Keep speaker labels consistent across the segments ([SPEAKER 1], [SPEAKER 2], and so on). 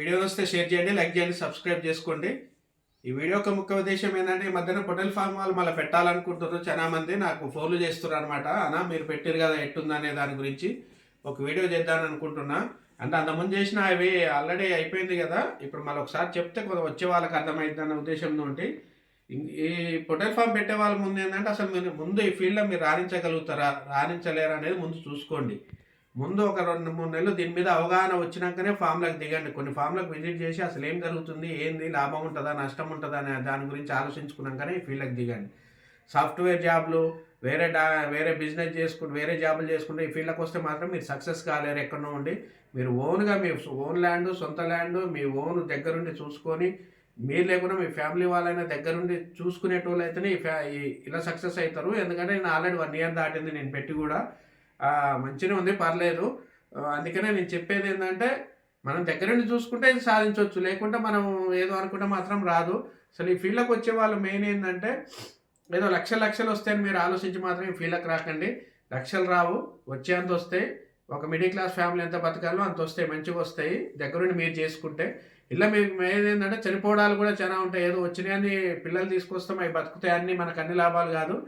[SPEAKER 1] Video వస్తే share చేయండి like చేయండి సబ్స్క్రైబ్ చేసుకోండి. ఈ వీడియో యొక్క ముఖ్య ఉద్దేశం ఏంటంటే ఈ మధ్యన పొటల్ ఫామ్ వాళ్ళు మళ్ళీ పెట్టాలనుకుంటున్నారు. చాలా మంది నాకు ఫోన్లు చేస్తున్నారు అనమాట అన్న మీరు పెట్టారు కదా ఎట్టుందనే దాని గురించి ఒక వీడియో చేద్దామని అనుకుంటున్నా. అంటే అంతకుముందు చేసిన అవి ఆల్రెడీ అయిపోయింది కదా. ఇప్పుడు మళ్ళీ ఒకసారి చెప్తే కొంత వచ్చే వాళ్ళకి అర్థమైంది అన్న ఉద్దేశంతో ఉంటే ఈ పొటల్ ఫామ్ పెట్టే వాళ్ళ ముందు ఏంటంటే అసలు మీరు ముందు ఈ ఫీల్డ్లో మీరు రాణించగలుగుతారా రాణించలేరా అనేది ముందు చూసుకోండి. ముందు ఒక రెండు మూడు నెలలు దీని మీద అవగాహన వచ్చినాకనే ఫామ్లకు దిగండి. కొన్ని ఫామ్లకు విజిట్ చేసి అసలు ఏం జరుగుతుంది ఏంది లాభం ఉంటుందా నష్టం ఉంటుందా అనే దాని గురించి ఆలోచించుకున్నాకనే ఈ ఫీల్డ్కి దిగండి. సాఫ్ట్వేర్ జాబ్లు వేరే డా వేరే బిజినెస్ చేసుకుంటూ వేరే జాబులు చేసుకుంటూ ఈ ఫీల్డ్కి వస్తే మాత్రం మీరు సక్సెస్ కాలేరు ఎక్కడో ఉండి. మీరు ఓన్గా మీ ఓన్ ల్యాండ్ సొంత ల్యాండ్ మీ ఓన్ దగ్గరుండి చూసుకొని మీరు లేకుండా మీ ఫ్యామిలీ వాళ్ళైనా దగ్గరుండి చూసుకునేటోళ్ళు అయితేనే ఈ ఫ్యా ఇలా సక్సెస్ అవుతారు ఎందుకంటే నేను ఆల్రెడీ వన్ ఇయర్ దాటింది నేను పెట్టి కూడా. మంచిగా ఉంది పర్లేదు. అందుకనే నేను చెప్పేది ఏంటంటే మనం దగ్గరుండి చూసుకుంటే ఇది సాధించవచ్చు. లేకుంటే మనం ఏదో అనుకుంటే మాత్రం రాదు. అసలు ఈ ఫీల్డ్లోకి వచ్చే వాళ్ళు మెయిన్ ఏంటంటే ఏదో లక్షలు లక్షలు వస్తాయని మీరు ఆలోచించి మాత్రం ఈ ఫీల్డ్కి రాకండి. లక్షలు రావు. వచ్చేంత వస్తాయి. ఒక మిడిల్ క్లాస్ ఫ్యామిలీ ఎంత బతకాలో అంత వస్తాయి. మంచిగా వస్తాయి. దగ్గరుండి మీరు చేసుకుంటే. ఇలా మీకు మెయిన్ ఏంటంటే చనిపోవడాలు కూడా చాలా ఉంటాయి. ఏదో వచ్చినాయని పిల్లలు తీసుకొస్తాం అవి బతుకుతాయని మనకు అన్ని లాభాలు కాదు.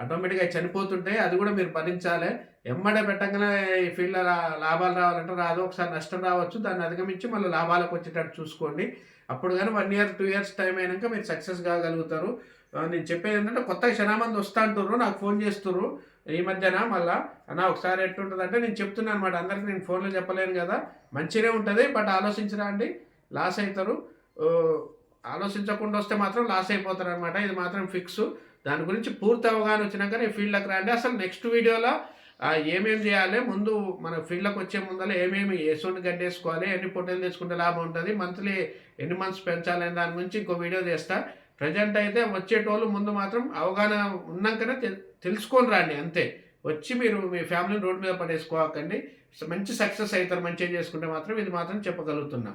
[SPEAKER 1] ఆటోమేటిక్గా అవి చనిపోతుంటాయి. అది కూడా మీరు భరించాలి. ఎమ్మడే పెట్టగానే ఈ ఫీల్డ్లో లాభాలు రావాలంటే రాదు ఒకసారి నష్టం రావచ్చు దాన్ని అధిగమించి మళ్ళీ లాభాలకు వచ్చేటట్టు చూసుకోండి. అప్పుడు కానీ one year two years time అయినాక మీరు సక్సెస్ కాగలుగుతారు. నేను చెప్పేది ఏంటంటే కొత్తగా క్షణా మంది వస్తా అంటుర్రు నాకు ఫోన్ చేస్తుర్రు ఈ మధ్యన మళ్ళా అన్న ఒకసారి ఎట్లుంటుంది అంటే నేను చెప్తున్నాను అనమాట అందరికి నేను ఫోన్లో చెప్పలేను కదా మంచిగానే ఉంటుంది బట్ ఆలోచించరా అండి లాస్ అవుతారు ఆలోచించకుండా వస్తే మాత్రం లాస్ అయిపోతారు అనమాట ఇది మాత్రం ఫిక్స్. దాని గురించి పూర్తి అవగాహన వచ్చినాక ఈ ఫీల్డ్లోకి రండి. అసలు నెక్స్ట్ వీడియోలో ఏమేమి చేయాలి? ముందు మన ఫీల్డ్లోకి వచ్చే ముందర ఏమేమి ఎసుండి గడ్డేసుకోవాలి? ఎన్ని పొట్టలు తెచ్చుకుంటే లాభం ఉంటుంది? మంత్లీ ఎన్ని మంత్స్ పెంచాలనే దాని గురించి ఇంకో వీడియో చేస్తా. ప్రజెంట్ అయితే వచ్చేటోళ్ళు ముందు మాత్రం అవగాహన ఉన్నాకనే తెల్- తెలుసుకొని రండి అంతే. వచ్చి మీరు మీ ఫ్యామిలీని రోడ్డు మీద పడేసుకోకండి. మంచి సక్సెస్ అవుతారు మంచిగా చేసుకుంటే మాత్రం ఇది మాత్రం చెప్పగలుగుతున్నా.